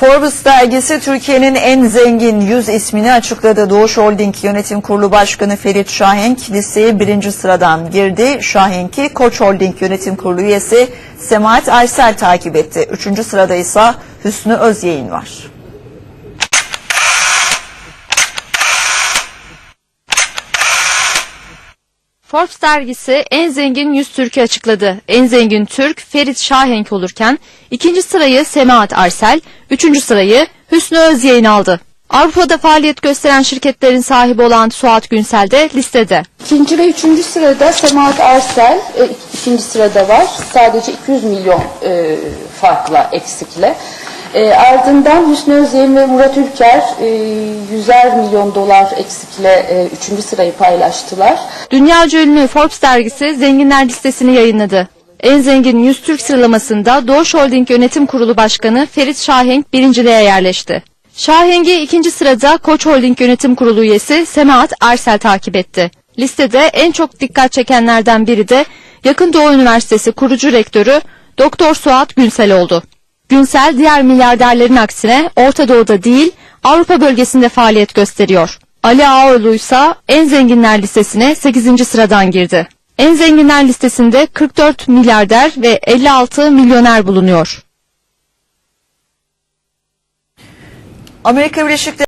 Forbes dergisi Türkiye'nin en zengin 100 ismini açıkladı. Doğuş Holding Yönetim Kurulu Başkanı Ferit Şahenk listeye birinci sıradan girdi. Şahenk'i Koç Holding Yönetim Kurulu üyesi Semahat Aysel takip etti. Üçüncü sırada ise Hüsnü Özyeğin var. Forbes dergisi en zengin 100 Türk'ü açıkladı. En zengin Türk Ferit Şahenk olurken ikinci sırayı Semahat Arsel, üçüncü sırayı Hüsnü Özyeğin aldı. Avrupa'da faaliyet gösteren şirketlerin sahibi olan Suat Günsel de listede. İkinci ve üçüncü sırada Semahat Arsel e, ikinci sırada var. Sadece 200 milyon e, farkla, eksikle. E, ardından Hüsnü Özyeğin ve Murat Ülker e, 100'er milyon dolar eksikle e, üçüncü sırayı paylaştılar. Dünyaca ünlü Forbes dergisi zenginler listesini yayınladı. En zengin 100 Türk sıralamasında Doğuş Holding Yönetim Kurulu Başkanı Ferit Şahenk birinciliğe yerleşti. Şahenk'i ikinci sırada Koç Holding Yönetim Kurulu üyesi Semahat Arsel takip etti. Listede en çok dikkat çekenlerden biri de Yakın Doğu Üniversitesi kurucu rektörü Doktor Suat Günsel oldu. Günsel diğer milyarderlerin aksine Orta Doğu'da değil Avrupa bölgesinde faaliyet gösteriyor. Ali Ağaoğlu ise en zenginler listesine 8. sıradan girdi. En zenginler listesinde 44 milyarder ve 56 milyoner bulunuyor. Amerika Birleşik